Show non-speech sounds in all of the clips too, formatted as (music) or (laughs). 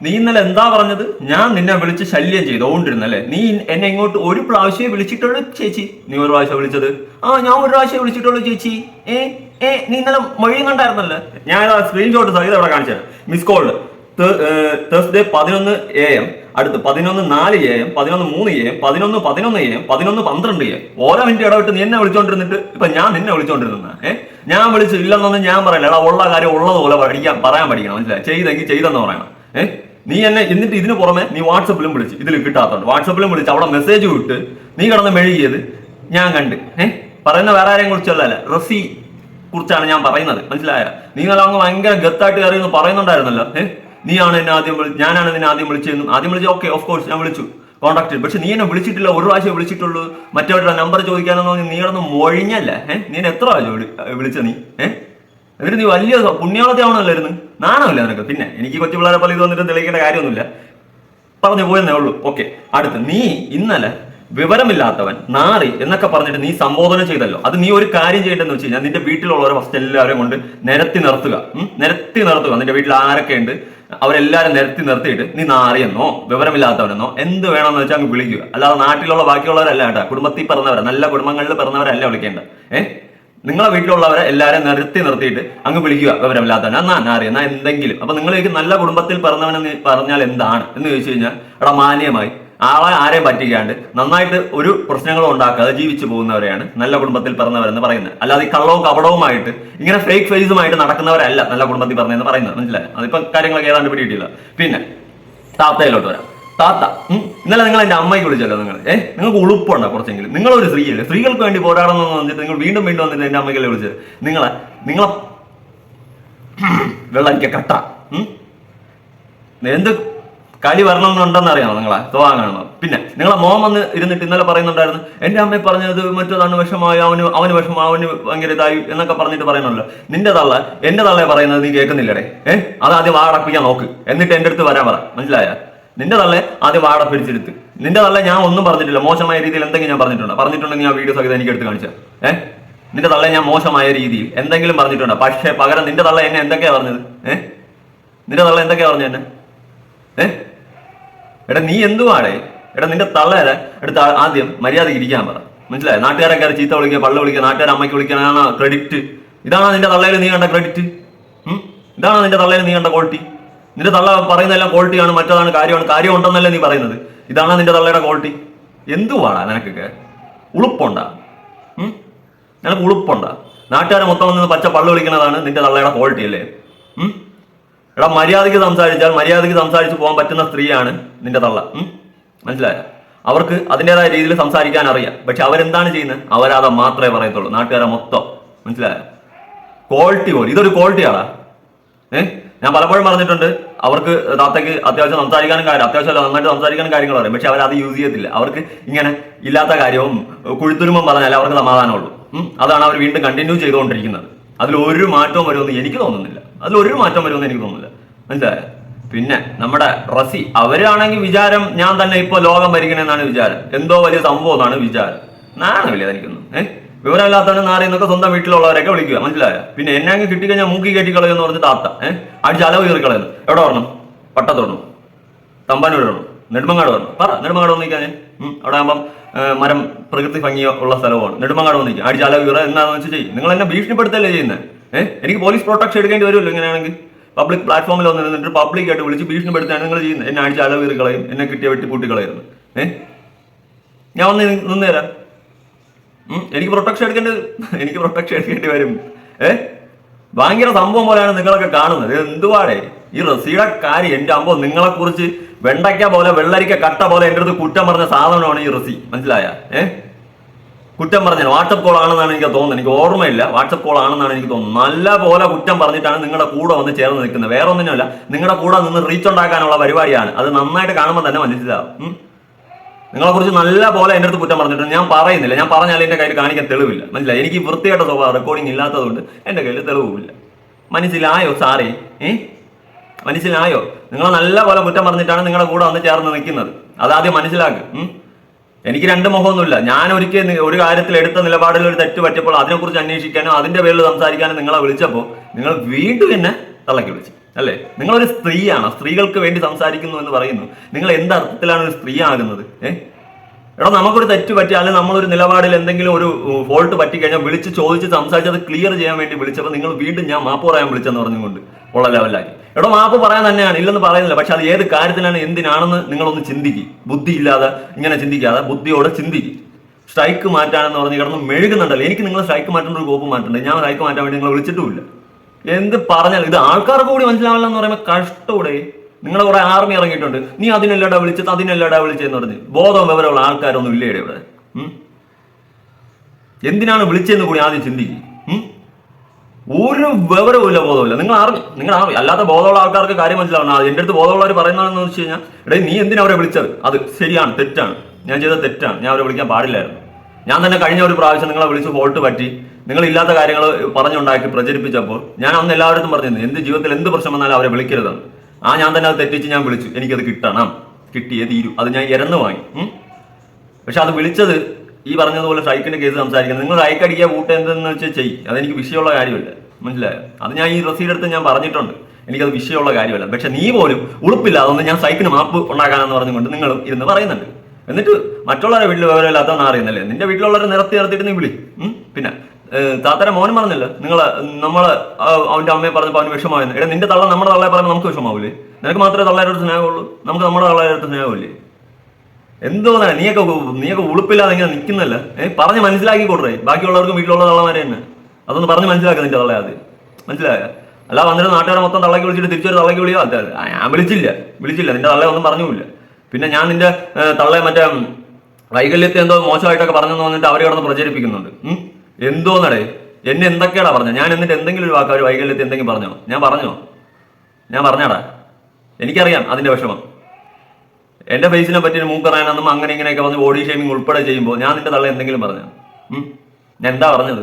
നീ ഇന്നലെ എന്താ പറഞ്ഞത്? ഞാൻ നിന്നെ വിളിച്ച് ശല്യം ചെയ്തോണ്ടിരുന്നല്ലേ? നീ എന്നെ ഇങ്ങോട്ട് ഒരു പ്രാവശ്യമേ വിളിച്ചിട്ടുള്ളൂ ചേച്ചി. നീ ഒരു പ്രാവശ്യം വിളിച്ചത്? ആ ഞാൻ ഒരു പ്രാവശ്യം വിളിച്ചിട്ടുള്ളൂ ചേച്ചി. ഏ ഏ നീ ഇന്നലെ മൊഴിയും കണ്ടായിരുന്നല്ലേ? ഞാൻ സ്ക്രീൻഷോട്ട് സഹിതം ഇവിടെ കാണിച്ചത് മിസ് കോൾഡ് തേഴ്സ്ഡേ പതിനൊന്ന് എ എം അടുത്ത് പതിനൊന്ന് നാല് എ എം പതിനൊന്ന് മൂന്ന് എ എം പതിനൊന്ന് പതിനൊന്ന് എ എം പതിനൊന്ന് പന്ത്രണ്ട് എ എം ഓരോ മിനിറ്റ് ഇടവിട്ട് നീ എന്നെ വിളിച്ചോണ്ടിരുന്നിട്ട് ഇപ്പൊ ഞാൻ നിന്നെ വിളിച്ചോണ്ടിരുന്ന ഏ? ഞാൻ വിളിച്ചില്ലെന്നൊന്നും ഞാൻ എടാ ഉള്ള കാര്യം ഉള്ളതുപോലെ പഠിക്കാൻ പറയാൻ പഠിക്കണം മനസ്സിലായി? ചെയ്തെങ്കിൽ ചെയ്തെന്ന് പറയണം ഏ? നീ എന്നെ എന്നിട്ട് ഇതിന് പുറമെ നീ വാട്സപ്പിലും വിളിച്ച് ഇതിൽ കിട്ടാത്തതുകൊണ്ട് വാട്സപ്പിലും വിളിച്ച് അവിടെ മെസ്സേജ് വിട്ട് നീ കിടന്ന് മെഴുകിയത് ഞാൻ കണ്ട്. ഏഹ് പറയുന്ന വേറെ ആരെയും കുറിച്ചല്ല റസി കുറിച്ചാണ് ഞാൻ പറയുന്നത്. മനസ്സിലായ? നീ നല്ല അങ്ങ് ഭയങ്കര ഗത്തായിട്ട് കയറി എന്ന് പറയുന്നുണ്ടായിരുന്നല്ലോ. ഏഹ് നീയാണ് എന്നെ ആദ്യം ഞാനാണ് എന്നെ ആദ്യം വിളിച്ചതെന്നും. ആദ്യം വിളിച്ചു ഓക്കെ ഓഫ് കോഴ്സ് ഞാൻ വിളിച്ചു. കോൺടാക്ട് ചെയ്തു. പക്ഷെ നീ എന്നെ വിളിച്ചിട്ടില്ല. ഒരു പ്രാവശ്യം വിളിച്ചിട്ടുള്ളൂ. മറ്റവരുടെ നമ്പർ ചോദിക്കാനെന്ന് പറഞ്ഞ് നീ കിടന്ന് മൊഴിഞ്ഞല്ല? ഏഹ് നീ എത്ര പ്രാവശ്യം വിളി വിളിച്ച നീ? ഏഹ് എന്നിട്ട് നീ വലിയ പുണ്യാളത്തെ ആവണമല്ലായിരുന്നു നാണമില്ല നിനക്ക്. പിന്നെ എനിക്ക് കൊച്ചു പിള്ളേരെ പോലെ ഇത് വന്നിട്ട് തെളിയിക്കേണ്ട കാര്യമൊന്നുമില്ല. പറഞ്ഞു പോയെന്നേ ഉള്ളൂ. ഓക്കെ അടുത്ത്. നീ ഇന്നലെ വിവരമില്ലാത്തവൻ നാറി എന്നൊക്കെ പറഞ്ഞിട്ട് നീ സംബോധന ചെയ്തല്ലോ. അത് നീ ഒരു കാര്യം ചെയ്യേണ്ടതെന്ന് വെച്ച് കഴിഞ്ഞാൽ നിന്റെ വീട്ടിലുള്ളവരെ ഫസ്റ്റ് എല്ലാവരെയും കൊണ്ട് നിരത്തി നിർത്തുക. നിരത്തി നിർത്തുക. നിന്റെ വീട്ടിൽ ആരൊക്കെ ഉണ്ട്? അവരെല്ലാരും നിരത്തി നിർത്തിയിട്ട് നീ നാറിയെന്നോ വിവരമില്ലാത്തവനെന്നോ എന്ത് വേണമെന്ന് വെച്ചാൽ അങ്ങ് വിളിക്കുക. അല്ലാതെ നാട്ടിലുള്ള ബാക്കിയുള്ളവരല്ല കേട്ടോ. കുടുംബത്തിൽ പിറന്നവരെ. നല്ല കുടുംബങ്ങളിൽ പിറന്നവരല്ല വിളിക്കേണ്ട ഏഹ് നിങ്ങളെ വീട്ടിലുള്ളവരെ എല്ലാവരെയും നിർത്തി നിർത്തിയിട്ട് അങ്ങ് വിളിക്കുക. വിവരമില്ലാത്തവൻ എന്നാ അറിയാം. എന്നാ എന്തെങ്കിലും. അപ്പൊ നിങ്ങളേക്ക് നല്ല കുടുംബത്തിൽ പിറന്നവനെന്ന് പറഞ്ഞാൽ എന്താണ്? എന്ന് ചോദിച്ചു കഴിഞ്ഞാൽ എടാ മാന്യമായി. ആളെ ആരെയും പറ്റിക്കാണ്ട് നന്നായിട്ട് ഒരു പ്രശ്നങ്ങളും ഉണ്ടാക്കാതെ ജീവിച്ചു പോകുന്നവരെയാണ് നല്ല കുടുംബത്തിൽ പിറന്നവരെന്ന് പറയുന്നത്. അല്ലാതെ ഈ കള്ളവും കപടവുമായിട്ട് ഇങ്ങനെ ഫേക്ക് ഫേസുമായിട്ട് നടക്കുന്നവരല്ല നല്ല കുടുംബത്തിൽ പറഞ്ഞതെന്ന് പറയുന്നത്. മനസ്സിലായി? അതിപ്പോ കാര്യങ്ങളൊക്കെ ഏതാണ്ട് പിടിയിട്ടില്ല പിന്നെ താത്തയിലോട്ട് വരാം. താത്ത ഇന്നലെ നിങ്ങൾ എന്റെ അമ്മയ്ക്ക് വിളിച്ചല്ലോ നിങ്ങൾ. ഏഹ് നിങ്ങൾക്ക് ഉളുപ്പുണ്ടോ കുറച്ചെങ്കിലും? നിങ്ങളൊരു സ്ത്രീയല്ലേ? സ്ത്രീകൾക്ക് വേണ്ടി പോരാടണമെന്ന് വന്നിട്ട് നിങ്ങൾ വീണ്ടും വീണ്ടും വന്നിട്ട് എന്റെ അമ്മയ്ക്കല്ലേ വിളിച്ചത്? നിങ്ങളെ നിങ്ങളെ (clears throat) വെള്ളം കട്ട. ഉം. എന്ത് കളി വരണമെന്നുണ്ടെന്ന് അറിയാമോ നിങ്ങളെ? തോവാൻ പിന്നെ നിങ്ങളെ മോൻ വന്ന് ഇരുന്നിട്ട് ഇന്നലെ പറയുന്നുണ്ടായിരുന്നു എന്റെ അമ്മ പറഞ്ഞത് മറ്റേതാണ് വിഷമായി അവന് അവന് വിഷമം അവന് ഭയങ്കര ഇതായി എന്നൊക്കെ പറഞ്ഞിട്ട് പറയണല്ലോ നിന്റെ തള്ള എന്റെ തള്ളയെ പറയുന്നത് നീ കേൾക്കുന്നില്ലടേ. ഏഹ് അത് ആദ്യം വാടപ്പിക്കാൻ നോക്ക്. എന്നിട്ട് എന്റെ അടുത്ത് വരാൻ പറ. മനസ്സിലായ? നിന്റെ തള്ളെ ആദ്യം വാട പിടിച്ചെടുത്ത്. നിന്റെ തള്ളെ ഞാൻ ഒന്നും പറഞ്ഞിട്ടില്ല. മോശമായ രീതിയിൽ എന്തെങ്കിലും ഞാൻ പറഞ്ഞിട്ടുണ്ട്? പറഞ്ഞിട്ടുണ്ടെങ്കിൽ ആ വീഡിയോ സഹിതം എനിക്ക് എടുത്ത് കാണിച്ചാൽ ഏഹ് നിന്റെ തള്ളെ ഞാൻ മോശമായ രീതിയിൽ എന്തെങ്കിലും പറഞ്ഞിട്ടുണ്ട്? പക്ഷേ പകരം നിന്റെ തള്ള എന്നെ എന്തൊക്കെയാ പറഞ്ഞത്? ഏഹ് നിന്റെ തള്ള എന്തൊക്കെയാ പറഞ്ഞു എന്നെ? ഏ? എടാ നീ എന്തുവാടേ? എടാ നിന്റെ തള്ളേരെ എടുത്ത് ആദ്യം മര്യാദയ്ക്ക് ഇരിക്കാൻ പറ. മനസ്സിലായോ? നാട്ടുകാരെ കയറി ചീത്ത വിളിക്കുക പള്ള വിളിക്കുക നാട്ടുകാരെ അമ്മയ്ക്ക് വിളിക്കാനാണ് ക്രെഡിറ്റ് ഇതാണോ നിന്റെ തള്ളയിൽ നീ കണ്ട ക്രെഡിറ്റ് ഇതാണോ നിന്റെ തള്ളയിൽ നീ കണ്ട ക്വാളിറ്റി നിന്റെ തള്ള പറയുന്നതെല്ലാം ക്വാളിറ്റിയാണ് മറ്റതാണ് കാര്യമാണ് കാര്യം ഉണ്ടെന്നല്ലേ നീ പറയുന്നത്. ഇതാണ് നിന്റെ തള്ളയുടെ ക്വാളിറ്റി? എന്തുവാടാ നിനക്കൊക്കെ? ഉളുപ്പുണ്ടാ? നിനക്ക് ഉളുപ്പുണ്ടാ? നാട്ടുകാരെ മൊത്തം വന്ന് പച്ച പള്ളു വിളിക്കുന്നതാണ് നിന്റെ തള്ളയുടെ ക്വാളിറ്റി അല്ലേ? എടാ മര്യാദയ്ക്ക് സംസാരിച്ചാൽ മര്യാദയ്ക്ക് സംസാരിച്ച് പോകാൻ പറ്റുന്ന സ്ത്രീയാണ് നിന്റെ തള്ള. മനസ്സിലായോ? അവർക്ക് അതിന്റെതായ രീതിയിൽ സംസാരിക്കാൻ അറിയാം. പക്ഷെ അവരെന്താണ് ചെയ്യുന്നത്? അവരത് മാത്രമേ പറയത്തുള്ളൂ. നാട്ടുകാരെ മൊത്തം. മനസ്സിലായ? ക്വാളിറ്റി പോലും. ഇതൊരു ക്വാളിറ്റിയാടാ. ഏഹ് ഞാൻ പലപ്പോഴും പറഞ്ഞിട്ടുണ്ട് അവർക്ക് താത്തയ്ക്ക് അത്യാവശ്യം സംസാരിക്കാനും കാര്യം അത്യാവശ്യം നന്നായിട്ട് സംസാരിക്കാനും കാര്യങ്ങൾ പറയും പക്ഷെ അവരത് യൂസ് ചെയ്യത്തില്ല. അവർക്ക് ഇങ്ങനെ ഇല്ലാത്ത കാര്യവും കുഴുത്തുരുമ്പം പറഞ്ഞാൽ അവർക്ക് സമാധാനമുള്ളൂ. അതാണ് അവർ വീണ്ടും കണ്ടിന്യൂ ചെയ്തുകൊണ്ടിരിക്കുന്നത്. അതിൽ ഒരു മാറ്റവും വരുമെന്ന് എനിക്ക് തോന്നുന്നില്ല. അതിൽ ഒരു മാറ്റം വരുമെന്ന് എനിക്ക് തോന്നുന്നില്ല. മനസ്സിലായോ? പിന്നെ നമ്മുടെ റസി അവരാണെങ്കിൽ വിചാരം ഞാൻ തന്നെ ഇപ്പൊ ലോകം ഭരിക്കണമെന്നാണ് വിചാരം. എന്തോ വലിയ സംഭവം എന്നാണ് വിചാരം. നാണമില്ല എനിക്കൊന്നും ഏഹ്? വിവരമില്ലാത്തവനെ നാറി എന്നൊക്കെ സ്വന്തം വീട്ടിലുള്ളവരൊക്കെ വിളിക്കുക. മനസ്സിലായോ? പിന്നെ എന്നെ അങ്ങ് കിട്ടിക്കഴിഞ്ഞാൽ മൂക്കി കയറ്റി കളയെന്ന് പറഞ്ഞ് താത്ത ഏഹ് അടിച്ച് അലവ് കയറി എവിടെ വരണം? പട്ടത്തോടണം തമ്പാനൂർ വരണം. നെടുമങ്ങാട് വരണം. പറ നെടുമങ്ങാട് വന്നിരിക്കാൻ അവിടെ ആകുമ്പം മരം പ്രകൃതി ഭംഗിയോ ഉള്ള സ്ഥലമാണ് നെടുമങ്ങാട് വന്നിരിക്കുക അടിച്ച് അലവ് കയറുക എന്താണെന്ന് വെച്ച് ചെയ്യും. നിങ്ങൾ എന്നെ ഭീഷണിപ്പെടുത്തല്ലേ ചെയ്യുന്നത് ഏഹ് എനിക്ക് പോലീസ് പ്രൊട്ടക്ഷൻ എടുക്കേണ്ടി വരുമല്ലോ ഇങ്ങനെയാണെങ്കിൽ. പബ്ലിക് പ്ലാറ്റ്ഫോമിൽ വന്ന് നിന്നിട്ട് പബ്ലിക് ആയിട്ട് വിളിച്ച് ഭീഷണിപ്പെടുത്താണ് നിങ്ങൾ ചെയ്യുന്നത്. എന്നെ അടിച്ച് അലവ് കയറി എന്നെ കിട്ടിയ വെട്ടി കൂട്ടിക്കളയുന്നു കളയുന്നു ഏഹ് ഞാൻ വന്ന് നിന്ന് തരാം ഉം, എനിക്ക് പ്രൊട്ടക്ഷൻ എടുക്കേണ്ടി എനിക്ക് പ്രൊട്ടക്ഷൻ എടുക്കേണ്ടി വരും. ഏ? ഭയങ്കര സംഭവം പോലെയാണ് നിങ്ങളൊക്കെ കാണുന്നത്. എന്തുവാടേ? ഈ റസീഡ കാര്യം എന്റെ അമ്പോ നിങ്ങളെ കുറിച്ച് വെണ്ടയ്ക്ക പോലെ വെള്ളരിക്ക കട്ട പോലെ എന്റെ അടുത്ത് കുറ്റം പറഞ്ഞ സാധനമാണ് ഈ റസി. മനസ്സിലായ? ഏ? കുറ്റം പറഞ്ഞ വാട്സപ്പ് കോൾ ആണെന്നാണ് എനിക്ക് തോന്നുന്നത്. എനിക്ക് ഓർമ്മയില്ല. വാട്സപ്പ് കോൾ ആണെന്നാണ് എനിക്ക് തോന്നുന്നത്. നല്ല പോലെ കുറ്റം പറഞ്ഞിട്ടാണ് നിങ്ങളുടെ കൂടെ വന്ന് ചേർന്ന് നിൽക്കുന്നത്. വേറെ ഒന്നിനുമല്ല നിങ്ങളുടെ കൂടെ നിന്ന് റീച്ച് ഉണ്ടാക്കാനുള്ള പരിപാടിയാണ്. അത് നന്നായിട്ട് കാണുമ്പോൾ തന്നെ മനസ്സിലാവും. നിങ്ങളെ കുറിച്ച് നല്ല പോലെ എന്റെ അടുത്ത് കുറ്റം പറഞ്ഞിട്ടുണ്ട്. ഞാൻ പറയുന്നില്ല. ഞാൻ പറഞ്ഞാൽ എന്റെ കയ്യിൽ കാണിക്കാൻ തെളിവില്ല. മനസ്സിലായി? എനിക്ക് വൃത്തിയായിട്ട് സ്വഭാവം റെക്കോർഡിംഗ് ഇല്ലാത്തതുകൊണ്ട് എന്റെ കയ്യിൽ തെളിവുമില്ല. മനസ്സിലായോ? സാറേ ഏ? മനസ്സിലായോ? നിങ്ങൾ നല്ല പോലെ കുറ്റം പറഞ്ഞിട്ടാണ് നിങ്ങളുടെ കൂടെ വന്ന് ചേർന്ന് നിൽക്കുന്നത്. അതാദ്യം മനസ്സിലാക്കുക ഉം. എനിക്ക് രണ്ട് മുഖമൊന്നുമില്ല. ഞാൻ ഒരിക്കൽ ഒരു കാര്യത്തിൽ എടുത്ത നിലപാടിൽ ഒരു തെറ്റ് പറ്റിയപ്പോൾ അതിനെക്കുറിച്ച് അന്വേഷിക്കാനോ അതിന്റെ പേരിൽ സംസാരിക്കാനോ നിങ്ങളെ വിളിച്ചപ്പോൾ നിങ്ങൾ വീണ്ടും എന്നെ തള്ളക്കി വിളിച്ചു. അല്ലേ? നിങ്ങളൊരു സ്ത്രീയാണ്? സ്ത്രീകൾക്ക് വേണ്ടി സംസാരിക്കുന്നു എന്ന് പറയുന്നു. നിങ്ങൾ എന്ത് അർത്ഥത്തിലാണ് ഒരു സ്ത്രീ ആകുന്നത് ഏഹ് എടാ നമുക്കൊരു തെറ്റ് പറ്റി അല്ലെങ്കിൽ നമ്മളൊരു നിലപാടിൽ എന്തെങ്കിലും ഒരു ഫോൾട്ട് പറ്റിക്കഴിഞ്ഞാൽ വിളിച്ച് ചോദിച്ച് സംസാരിച്ച് അത് ക്ലിയർ ചെയ്യാൻ വേണ്ടി വിളിച്ചപ്പോൾ നിങ്ങൾ വീണ്ടും ഞാൻ മാപ്പ് പറയാൻ വിളിച്ചെന്ന് പറഞ്ഞുകൊണ്ട് ഉള്ള ലെവലാക്കി എടോ മാപ്പ് പറയാൻ തന്നെയാണ് ഇല്ലെന്ന് പറയുന്നില്ല പക്ഷെ അത് ഏത് കാര്യത്തിലാണ് എന്തിനാണെന്ന് നിങ്ങളൊന്ന് ചിന്തിക്കും. ബുദ്ധി ഇല്ലാതെ ഇങ്ങനെ ചിന്തിക്കാതെ ബുദ്ധിയോടെ ചിന്തിക്കും. സ്ട്രൈക്ക് മാറ്റാനെന്ന് പറഞ്ഞ് കിടന്ന് മെഴുകുന്നുണ്ടല്ലോ. എനിക്ക് നിങ്ങൾ സ്ട്രൈക്ക് മാറ്റേണ്ട ഒരു കോപ്പ് മാറ്റേണ്ടത് ഞാൻ സ്ട്രൈക്ക് മാറ്റാൻ വേണ്ടി നിങ്ങൾ വിളിച്ചിട്ടുമില്ല. എന്ത് പറഞ്ഞാൽ ഇത് ആൾക്കാർക്ക് കൂടി മനസ്സിലാവില്ല എന്ന് പറയുമ്പോൾ കഷ്ടൂടെ. നിങ്ങളെ കുറെ ആർമി ഇറങ്ങിയിട്ടുണ്ട്. നീ അതിനല്ലടാ വിളിച്ചത് അതിനല്ലടാ വിളിച്ചതെന്ന് പറഞ്ഞ് ബോധം വിവരമുള്ള ആൾക്കാരൊന്നും ഇല്ലേ ഇവിടെ? എന്തിനാണ് വിളിച്ചതെന്ന് കൂടി ആദ്യം ചിന്തിക്കും? ഒരു വിവരവുമില്ല ബോധമില്ല നിങ്ങൾ അറിഞ്ഞു നിങ്ങൾ ആർമി അല്ലാത്ത ബോധമുള്ള ആൾക്കാർക്ക് കാര്യം മനസ്സിലാവണം എന്റെ അടുത്ത് ബോധമുള്ളവർ പറയുന്നതെന്ന് വെച്ച് കഴിഞ്ഞാൽ എടേ നീ എന്തിനാ അവരെ വിളിച്ചത്? അത് ശരിയാണ് തെറ്റാണ്. ഞാൻ ചെയ്ത തെറ്റാണ്. ഞാൻ അവരെ വിളിക്കാൻ പാടില്ലായിരുന്നു. ഞാൻ തന്നെ കഴിഞ്ഞ ഒരു പ്രാവശ്യം നിങ്ങളെ വിളിച്ച് ഫോൾട്ട് പറ്റി. നിങ്ങൾ ഇല്ലാത്ത കാര്യങ്ങൾ പറഞ്ഞുണ്ടാക്കി പ്രചരിപ്പിച്ചപ്പോൾ ഞാൻ അന്ന് എല്ലാവരും പറഞ്ഞിരുന്നു എന്ത് ജീവിതത്തിൽ എന്ത് പ്രശ്നം വന്നാലും അവരെ വിളിക്കരുത് ആ ഞാൻ തന്നെ അത് തെറ്റിച്ച് ഞാൻ വിളിച്ചു എനിക്കത് കിട്ടണം. കിട്ടിയേ തീരൂ. അത് ഞാൻ ഇരന്ന് വാങ്ങി? പക്ഷെ അത് വിളിച്ചത് ഈ പറഞ്ഞതുപോലെ സ്ട്രൈക്കിന്റെ കേസ് സംസാരിക്കുന്നത് നിങ്ങൾ സ്ട്രൈക്ക് വോട്ട് എന്തെന്ന് വെച്ചാൽ ചെയ്യും. അതെനിക്ക് വിഷയമുള്ള കാര്യമല്ല മനസ്സിലായോ? അത് ഞാൻ ഈ റസീഡ് എടുത്ത് ഞാൻ പറഞ്ഞിട്ടുണ്ട് എനിക്കത് വിഷയമുള്ള കാര്യമല്ല. പക്ഷെ നീ പോലും ഉളുപ്പില്ല അതൊന്നും ഞാൻ സൈക്കിന് മാപ്പ് ഉണ്ടാക്കാനെന്ന് പറഞ്ഞുകൊണ്ട് നിങ്ങളും ഇരുന്ന് പറയുന്നുണ്ട്. എന്നിട്ട് മറ്റുള്ളവരെ വീട്ടിൽ വിവരമില്ലാത്തതെന്ന് അറിയുന്നല്ലേ നിന്റെ വീട്ടിലുള്ളവരെ നിരത്തി നിർത്തിയിട്ട് നീ വിളി. പിന്നെ താത്തരെ മോനും പറഞ്ഞില്ല? നിങ്ങൾ നമ്മൾ അവന്റെ അമ്മയെ പറഞ്ഞപ്പോൾ അവന് വിഷമായിരുന്നു എടാ നിന്റെ തള്ള നമ്മുടെ തള്ളയെ പറയുമ്പോൾ നമുക്ക് വിഷമാവില്ലേ നിനക്ക് മാത്രമേ തള്ളേരോട് സ്നേഹമുള്ളൂ? നമുക്ക് നമ്മുടെ തള്ളേരോട് സ്നേഹമില്ലേ? എന്തോന്നാ നീയൊക്കെ നീയൊക്കെ ഉളുപ്പില്ലാതെ ഇങ്ങനെ നിൽക്കുന്നല്ല ഏഹ് പറഞ്ഞ് മനസ്സിലാക്കി കൊടുറേ ബാക്കിയുള്ളവർക്കും വീട്ടിലുള്ള തള്ളമാരെ തന്നെ. അതൊന്ന് പറഞ്ഞ് മനസ്സിലാക്കുക നിന്റെ തള്ളയെ അത് മനസ്സിലായ? അല്ല വന്നിട്ട് നാട്ടുകാരെ മൊത്തം തള്ളക്ക് വിളിച്ചിട്ട് തിരിച്ചൊരു തള്ളക്ക് വിളിയോ? അതെ. ഞാൻ വിളിച്ചില്ല. വിളിച്ചില്ല. നിന്റെ തള്ളയെ ഒന്നും പിന്നെ ഞാൻ നിന്റെ തള്ളെ മറ്റേ വൈകല്യത്തെ എന്തോ മോശമായിട്ടൊക്കെ പറഞ്ഞെന്ന് വന്നിട്ട് അവർ കിടന്ന് പ്രചരിപ്പിക്കുന്നുണ്ട്. എന്തോന്നടേ? എന്നെ എന്തൊക്കെയാടാ പറഞ്ഞത് ഞാൻ എന്നിട്ട് എന്തെങ്കിലും ഒരു വാക്ക് അവർ വൈകല്യത്തെ എന്തെങ്കിലും പറഞ്ഞോ? ഞാൻ പറഞ്ഞോ? ഞാൻ പറഞ്ഞാടാ. എനിക്കറിയാം അതിന്റെ വിഷമം. എന്റെ ഫേസിനെ പറ്റി മൂക്കറാനൊന്നും അങ്ങനെ ഇങ്ങനെയൊക്കെ പറഞ്ഞ് ബോഡി ഷേമിങ് ഉൾപ്പെടെ ചെയ്യുമ്പോൾ ഞാൻ നിന്റെ തള്ള എന്തെങ്കിലും പറഞ്ഞു? ഞാൻ എന്താ പറഞ്ഞത്?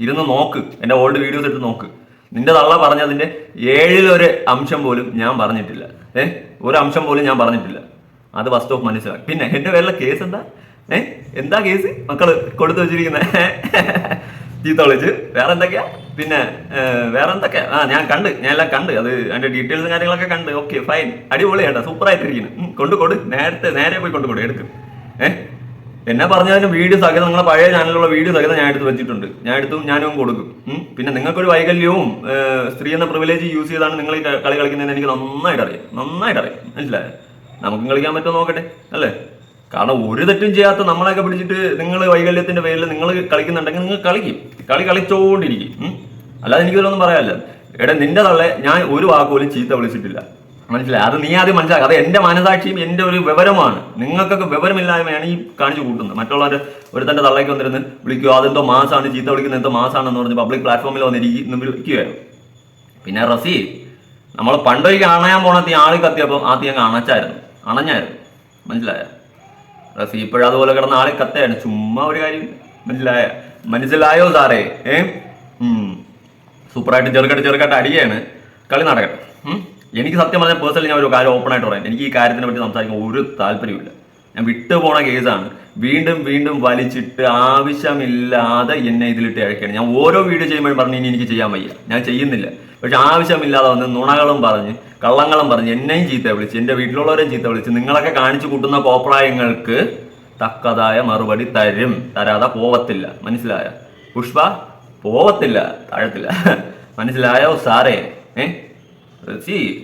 ഇരുന്ന് നോക്ക്. എന്റെ ഓൾഡ് വീഡിയോസ് എടുത്ത് നോക്ക്. നിന്റെ തള്ള പറഞ്ഞതിന്റെ ഏഴിലൊരു അംശം പോലും ഞാൻ പറഞ്ഞിട്ടില്ല. ഏഹ് ഒരു അംശം പോലും ഞാൻ പറഞ്ഞിട്ടില്ല. അത് ഫസ്റ്റ് ഓഫ് മനസ്സിലാക്കി. പിന്നെ എന്റെ പേരിലെ കേസ് എന്താ? ഏ? എന്താ കേസ് മക്കൾ കൊടുത്തു വെച്ചിരിക്കുന്നത് ചീത്ത (laughs) വേറെ എന്തൊക്കെയാ? പിന്നെ വേറെ എന്തൊക്കെയാ? ആ ഞാൻ കണ്ട്. ഞാൻ എല്ലാം കണ്ട്. അത് അതിന്റെ ഡീറ്റെയിൽസും കാര്യങ്ങളൊക്കെ കണ്ട്. ഓക്കെ ഫൈൻ അടിപൊളി കേട്ടോ ഉം, കൊണ്ട് കൊടു. നേരത്തെ നേരെ പോയി കൊണ്ടു കൊടു. എടുക്കും. ഏഹ് എന്നെ പറഞ്ഞാലും വീഡിയോ സഹിതം നിങ്ങളെ പഴയ ചാനലിലുള്ള വീഡിയോ സഹിതം ഞാൻ എടുത്ത് വെച്ചിട്ടുണ്ട്. ഞാൻ എടുത്തും ഞാനും കൊടുക്കും. പിന്നെ നിങ്ങൾക്കൊരു വൈകല്യവും സ്ത്രീ എന്ന പ്രിവിലേജ് യൂസ് ചെയ്താണ് നിങ്ങൾ ഈ കളി കളിക്കുന്നതെന്ന് എനിക്ക് നന്നായിട്ട് അറിയാം നന്നായിട്ട് അറിയാം മനസ്സിലായോ? നമുക്കും കളിക്കാൻ പറ്റുമോ നോക്കട്ടെ അല്ലേ? കാരണം ഒരു തെറ്റും ചെയ്യാത്ത നമ്മളെയൊക്കെ പിടിച്ചിട്ട് നിങ്ങൾ വൈകല്യത്തിന്റെ പേരിൽ നിങ്ങൾ കളിക്കുന്നുണ്ടെങ്കിൽ നിങ്ങൾ കളിക്കും. കളി കളിച്ചോണ്ടിരിക്കും അല്ലാതെ എനിക്കിതിലൊന്നും പറയാനില്ല. എടാ നിന്റെ തള്ളെ ഞാൻ ഒരു വാക്ക് പോലും ചീത്ത വിളിച്ചിട്ടില്ല. മനസ്സിലായി? അത് നീ ആദ്യം മനസ്സിലാക്കുക അത് എന്റെ മനസാക്ഷിയും എന്റെ ഒരു വിവരമാണ് നിങ്ങൾക്കൊക്കെ വിവരമില്ലായ്മയാണ് ഈ കാണിച്ചു കൂട്ടുന്നത്. മറ്റുള്ളവർ ഒരു തന്റെ തള്ളയ്ക്ക് വന്നിരുന്ന് വിളിക്കുക അതെന്തോ മാസാണ് ചീത്ത വിളിക്കുന്നത് എന്തോ മാസാണെന്ന് പറഞ്ഞ് പബ്ലിക് പ്ലാറ്റ്ഫോമിൽ വന്നിരിക്കുന്നു വിളിക്കുകയാണ് പിന്നെ റസി നമ്മൾ പണ്ടൊരിക്കൽ അണയാൻ പോണ തീ ആളി കത്തിയപ്പോൾ ആ തീ അങ്ങ് അണച്ചായിരുന്നു. അണഞ്ഞായിരുന്നു. മനസ്സിലായ? റസി ഇപ്പോഴും അതുപോലെ കിടന്ന ആളെ കത്തയാണ്. ചുമ്മാ ഒരു കാര്യം മനസ്സിലായ? മനസ്സിലായോ സാറേ? ഏ? സൂപ്പറായിട്ട് ചെറുക്കട്ട് ചെറുക്കട്ട് അടിയാണ്. കളി നടക്കട്ടെ. എനിക്ക് സത്യം പറഞ്ഞാൽ പേഴ്സണലി ഞാൻ ഒരു കാര്യം ഓപ്പൺ ആയിട്ട് പറയാം. എനിക്ക് ഈ കാര്യത്തിനെ പറ്റി സംസാരിക്കാൻ ഒരു താല്പര്യമില്ല ഞാൻ വിട്ടുപോണ കേസാണ് വീണ്ടും വീണ്ടും വലിച്ചിട്ട് ആവശ്യമില്ലാതെ എന്നെ ഇതിലിട്ട് അഴക്കണം ഞാൻ ഓരോ വീഡിയോ ചെയ്യുമ്പോൾ പറഞ്ഞു ഇനി എനിക്ക് ചെയ്യാൻ വയ്യ. ഞാൻ ചെയ്യുന്നില്ല. പക്ഷെ ആവശ്യമില്ലാതെ വന്ന് നുണകളും പറഞ്ഞ് കള്ളങ്ങളും പറഞ്ഞ് എന്നെയും ചീത്ത വിളിച്ച് എന്റെ വീട്ടിലുള്ളവരെയും ചീത്ത വിളിച്ച് നിങ്ങളൊക്കെ കാണിച്ചു കൂട്ടുന്ന കോപ്രായങ്ങൾക്ക് തക്കതായ മറുപടി തരും. തരാതെ പോവത്തില്ല. മനസ്സിലായ? പുഷ്പ പോവത്തില്ല. താഴത്തില്ല. (laughs) മനസ്സിലായോ സാറേ? ഏ?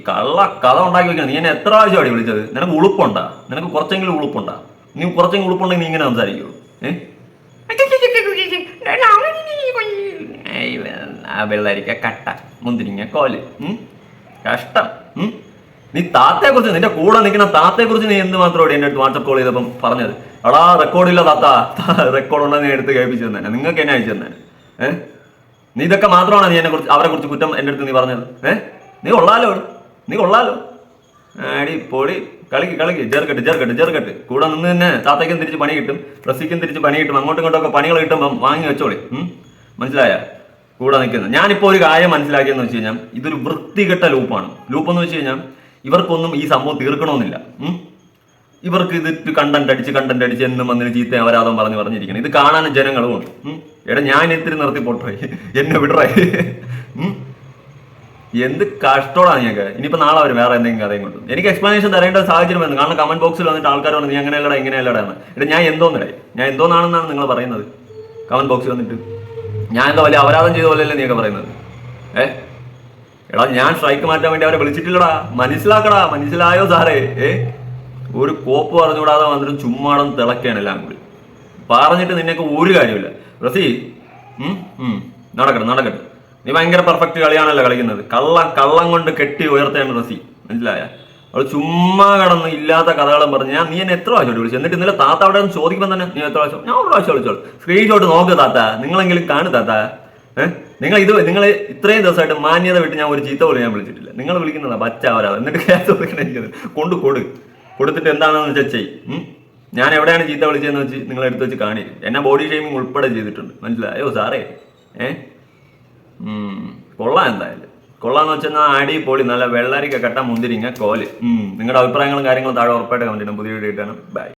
കള്ള കഥ ഉണ്ടാക്കി വെക്കണം. നീ എന്നെ എത്ര ആവശ്യമായി വിളിച്ചത്? നിനക്ക് ഉളുപ്പുണ്ടാ? നിനക്ക് കുറച്ചെങ്കിലും ഉളുപ്പുണ്ടാ? നീ കുറച്ചും കൊടുപ്പുണ്ടെങ്കിൽ നീ ഇങ്ങനെ സംസാരിക്കുള്ളൂ ഏ? ഏയ് ആ വെള്ളരിക്ക കട്ട മുന്തിരിങ്ങ കോൽ കഷ്ടം നീ താത്തയെ കുറിച്ച് നിന്റെ കൂടെ നിൽക്കുന്ന താത്തയെ കുറിച്ച് നീ എന്ത് മാത്രം എന്റെ അടുത്ത് വാട്സപ്പ് കോൾ ചെയ്തപ്പം പറഞ്ഞത്? എടാ റെക്കോർഡില്ല താത്ത. റെക്കോർഡ് ഉണ്ടെന്ന് എടുത്ത് കേൾപ്പിച്ചു തന്നെ നിങ്ങൾക്ക് എന്നെ അയച്ചു തന്നെ ഏഹ് നീ ഇതൊക്കെ മാത്രമാണ് നീ എന്നെ കുറിച്ച് അവരെ കുറിച്ച് കുറ്റം എന്റെ അടുത്ത് നീ പറഞ്ഞത്? ഏഹ് നീ കൊള്ളാലോ നീ കൊള്ളാലോ. അടി പൊളി. കളിക്ക് കളിക്ക്. ചേർക്കട്ട് ചേർക്കട്ട് ചേർക്കട്ട് കൂടെ നിന്ന് തന്നെ താത്തയ്ക്കും തിരിച്ച് പണി കിട്ടും റസിക്കും തിരിച്ച് പണി കിട്ടും. അങ്ങോട്ടും ഇങ്ങോട്ടൊക്കെ പണികൾ കിട്ടുമ്പം വാങ്ങി വെച്ചോളി? മനസ്സിലായ? കൂടെ നിൽക്കുന്നത് ഞാനിപ്പോൾ ഒരു കാര്യം മനസ്സിലാക്കിയെന്ന് വെച്ച് കഴിഞ്ഞാൽ ഇതൊരു വൃത്തികെട്ട ലൂപ്പാണ്. ലൂപ്പ് എന്ന് വെച്ച് കഴിഞ്ഞാൽ ഇവർക്കൊന്നും ഈ സംഭവം തീർക്കണമെന്നില്ല. ഇവർക്ക് ഇത് കണ്ടന്റ് അടിച്ച് കണ്ടന്റ് അടിച്ച് എന്നും വന്നിന് ചീത്ത അപരാധം പറഞ്ഞു പറഞ്ഞിരിക്കണം. ഇത് കാണാൻ ജനങ്ങളും ഉണ്ട്. എടാ ഞാൻ ഇത്തിരി നിർത്തി പൊട്ടായി എന്നെ വിടറായി. ഉം. എന്ത് കഷ്ടോടാണ് ഞങ്ങൾക്ക്. ഇനിയിപ്പോ നാളെ അവർ വേറെ എന്തെങ്കിലും കഥയും കൊണ്ട് എനിക്ക് എക്സ്പ്ലനേഷൻ തരേണ്ട സാഹചര്യം വരുന്നു കാരണം കമന്റ് ബോക്സിൽ വന്നിട്ട് ആൾക്കാർ പറഞ്ഞു നീ അങ്ങനെയല്ലടാ ഇങ്ങനെയല്ലടാ എന്ന്. എടാ ഞാൻ എന്തോന്നിടേ? ഞാൻ എന്തോന്നാണെന്നാണ് നിങ്ങൾ പറയുന്നത്? കമന്റ് ബോക്സിൽ വന്നിട്ട്. ഞാൻ എന്താ വലിയ അപരാധം ചെയ്ത പോലെയല്ലേ നീയൊക്കെ പറയുന്നത്? ഏ? എടാ ഞാൻ സ്ട്രൈക്ക് മാറ്റാൻ വേണ്ടി അവരെ വിളിച്ചിട്ടില്ലടാ. മനസ്സിലാക്കടാ മനസ്സിലായോ സാറേ? ഏ? ഒരു കോപ്പ് പറഞ്ഞുകൂടാതെ വന്നിട്ട് ചുമ്മാടം തിളക്കാണ് എല്ലാം കൂടി. പറഞ്ഞിട്ട് നിന്നൊക്കെ ഒരു കാര്യമില്ല റസി നടക്കട്ടെ നടക്കട്ടെ. നീ ഭയങ്കര പെർഫെക്റ്റ് കളിയാണല്ലോ കളിക്കുന്നത്. കള്ളം കള്ളം കൊണ്ട് കെട്ടി ഉയർത്തേണ്ട റസി. മനസ്സിലായ? അവൾ ചുമ്മാ കടന്ന് ഇല്ലാത്ത കഥകളും പറഞ്ഞ് ഞാൻ നീ എന്നെ എത്ര പ്രാവശ്യം വിളിച്ചു? എന്നിട്ട് ഇന്നലെ താത്ത അവിടെ നിന്ന് ചോദിക്കുമ്പോൾ തന്നെ നീ എത്ര പ്രാവശ്യം? ഞാൻ ഒരു പ്രാവശ്യം വിളിച്ചോളൂ. സ്ക്രീൻഷോട്ട് നോക്ക് താത്ത. നിങ്ങളെങ്കിലും കാണു താത്ത. ഏഹ് നിങ്ങൾ ഇത് നിങ്ങൾ ഇത്രയും ദിവസമായിട്ട് മാന്യത വിട്ട് ഞാൻ ഒരു ചീത്ത പോലും ഞാൻ വിളിച്ചിട്ടില്ല. നിങ്ങൾ വിളിക്കുന്നതാ പച്ച അവരാ. എന്നിട്ട് കേസ് എനിക്കത് കൊണ്ട് കൊടു. കൊടുത്തിട്ട് എന്താണെന്ന് വെച്ചാൽ ചെയ് ഞാൻ എവിടെയാണ് ചീത്ത വിളിച്ചതെന്ന് വെച്ച് നിങ്ങൾ എടുത്ത് വെച്ച് കാണി എന്നെ ബോഡി ഷെയ്മിങ് ഉൾപ്പെടെ ചെയ്തിട്ടുണ്ട്. മനസ്സിലായോ സാറേ? ഏ? ഉം. കൊള്ളാം എന്തായാലും. കൊള്ളാന്ന് വെച്ചാൽ ആടി പൊളി നല്ല വെള്ളരിക്ക കട്ട മുന്തിരിങ്ങ കോൽ. നിങ്ങളുടെ അഭിപ്രായങ്ങളും കാര്യങ്ങളും താഴെ ഉറപ്പായിട്ട് കമന്റ് ചെയ്യണം പുതിയ വീഡിയോ ഇട്ടാണ് ബൈ